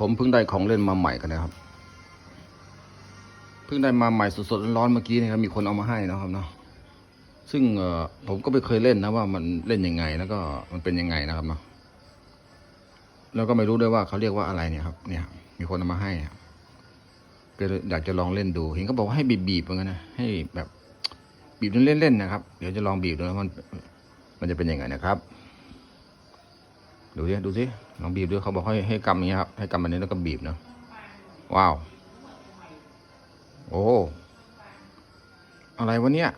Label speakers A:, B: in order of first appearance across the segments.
A: ผมเพิ่งได้ของเล่นมาใหม่กันนะครับ เพิ่งได้มาใหม่สดๆร้อนๆเมื่อกี้นะครับมีคนเอามาให้นะครับเนาะซึ่งผมก็ไม่เคยเล่นนะว่ามันเล่นยังไง แล้วก็มันเป็นยังไงนะครับเนาะแล้วก็ไม่รู้ด้วยว่าเขาเรียกว่าอะไรเนี่ยครับ เนี่ย มีคนเอามาให้ก็อยากจะลองเล่นดูเห็นเขาบอกว่าให้บีบๆเหมือนกันนะให้แบบบีบเล่นๆนะครับ เดี๋ยวจะลองบีบดูนะมัน มันจะเป็นยังไงนะครับ ดูสิดูสิลองบีบดูเขาบอกให้ให้กำอย่างเงี้ครับ ให้กำอันนี้แล้วก็บีบเนาะว้าว โอ้อะไรวะเนี่ย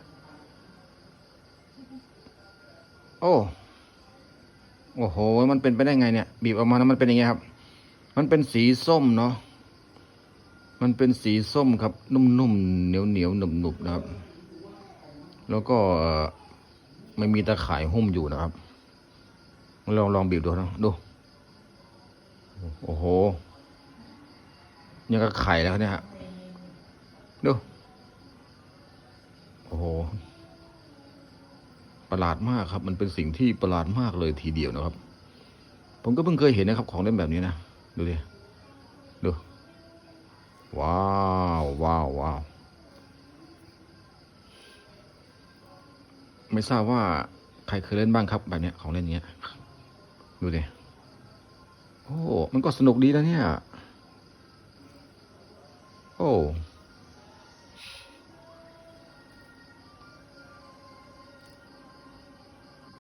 A: โอ้โอ้โห มันเป็นไปได้ไงเนี่ย บีบออกมาแล้วมันเป็นยังไงครับ มันเป็นสีส้มเนาะมันเป็นสีส้มครับ นุ่มๆเหนียวๆหนุบๆนะครับ แล้วก็ไม่มีตะข่ายหุ้มอยู่นะครับ ลองลองบีบดูนะดู โอ้โหยังกับไข่แล้วเนี่ยฮะดู โอ้โห ประหลาดมากครับ มันเป็นสิ่งที่ประหลาดมากเลยทีเดียวนะครับ ผมก็เพิ่งเคยเห็นนะครับ ของเล่นแบบนี้นะ ดูดิ ดู ว้าวว้าวว้าวไม่ทราบว่าใครเคยเล่นบ้างครับแบบเนี้ยของเล่นเนี้ย ดูดิ โอ้ มันก็สนุกดีแล้วเนี่ย โอ้